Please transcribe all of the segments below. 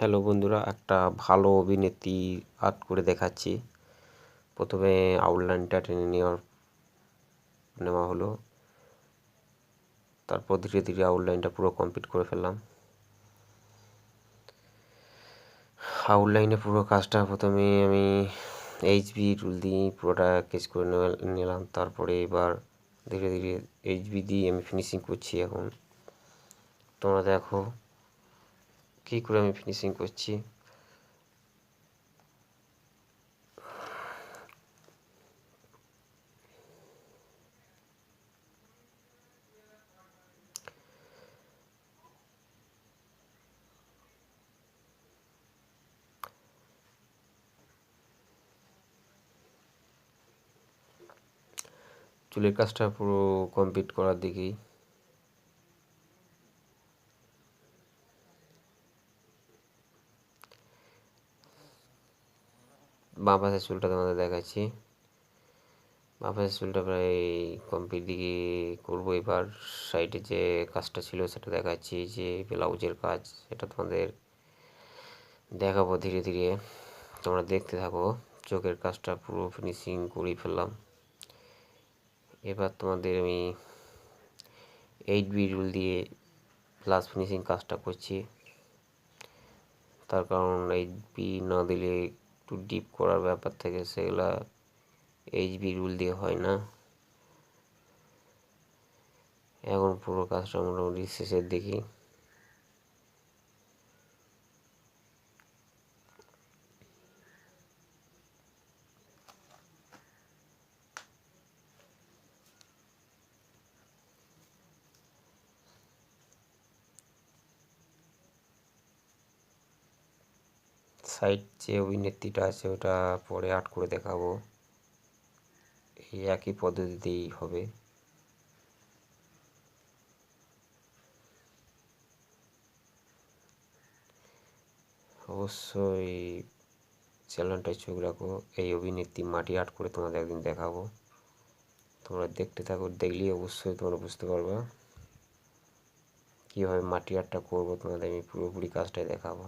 Hello বন্ধুরা, একটা ভালো অভিনেত্রী আর্ট করে দেখাচ্ছি। প্রথমে আউটলাইনটা টেনে নেওয়ার নেওয়া হলো। তারপর ধীরে ধীরে আউটলাইনটা পুরো কমপ্লিট করে ফেললাম। আউটলাইনে পুরো কাজটা প্রথমে আমি এইচবি টুল দিয়ে পুরোটা কেচ করে নিলাম। তারপরে এবার ধীরে ধীরে এইচবি দিয়ে আমি ফিনিশিং করছি এখন। তোমরা দেখো। কী করে আমি ফিনিশিং করছি চুলের কাজটা পুরো কমপ্লিট করার দিকেই বাঁ পাশের চুলটা তোমাদের দেখাচ্ছি। বাঁ পাশের চুলটা প্রায় কমপ্লিট দিকে করব। এবার সাইডে যে কাজটা ছিল সেটা দেখাচ্ছি, যে ব্লাউজের কাজ, সেটা তোমাদের দেখাবো ধীরে ধীরে। তোমরা দেখতে থাকো, চোখের কাজটা পুরো ফিনিশিং করেই ফেললাম। এবার তোমাদের আমি এইট বি রুল দিয়ে প্লাস ফিনিশিং কাজটা করছি। তার কারণ এইট বি না দিলে একটু ডিপ করার ব্যাপার থেকে, সেগুলা এইচবি রুল দিয়ে হয় না। এখন পুরো কাজটা মোটামুটি শেষের দিকে সাইড যে অভিনেত্রীটা আছে, ওটা পরে আর্ট করে দেখাবো। এই একই পদ্ধতিতেই হবে। অবশ্যই চ্যানেলটায় চোখ রাখো। এই অভিনেত্রী মাটি আর্ট করে তোমাদের একদিন দেখাবো। তোমরা দেখতে থাকো, দেখলেই অবশ্যই তোমরা বুঝতে পারবে কীভাবে মাটি আর্টটা করব। তোমাদের আমি পুরোপুরি কাজটাই দেখাবো।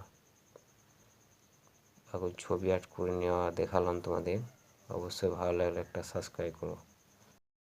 এখন ছবি আর্ট করে নেওয়া দেখালাম তোমাদের। অবশ্যই ভালো লাগলে একটা সাবস্ক্রাইব করো।